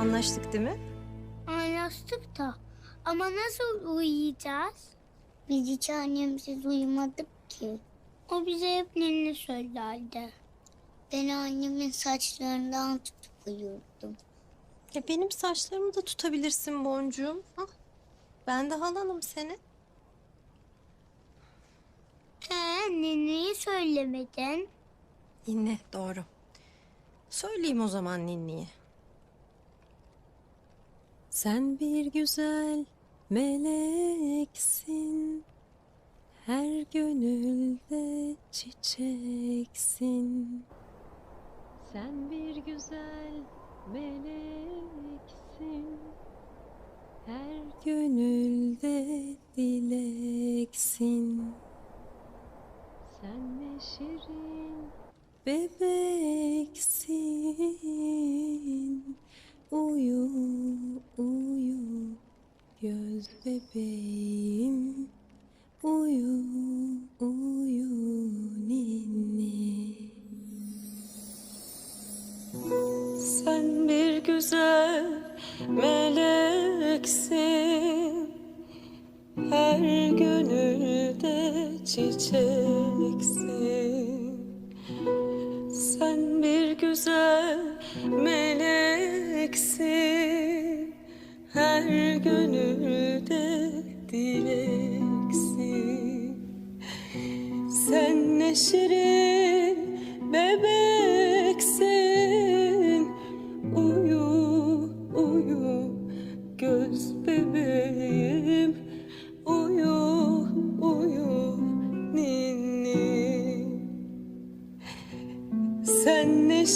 Anlaştık değil mi? Anlaştık da ama nasıl uyuyacağız? Biz hiç annemsiz uyumadık ki. O bize hep ninni söylerdi. Ben annemin saçlarından tutup uyurdum. Ya benim saçlarımı da tutabilirsin boncuğum. Hah. Ben de halanım seni. Ee, ninniyi söylemedin. Yine doğru. Söyleyeyim o zaman ninniyi. Sen bir güzel meleksin. Her gönülde çiçeksin. Sen bir güzel meleksin. Her gönülde dileksin. Sen ne şirin bebeksin. Göz bebeğim. Uyu, uyu ninni. Sen bir güzel meleksin. Her gönülde çiçeksin. Sen bir güzel meleksin. Her gönülde dileksin. Sen ne bebeksin. Uyu, uyu, göz bebeğim. Uyu, uyu, ninni. Sen ne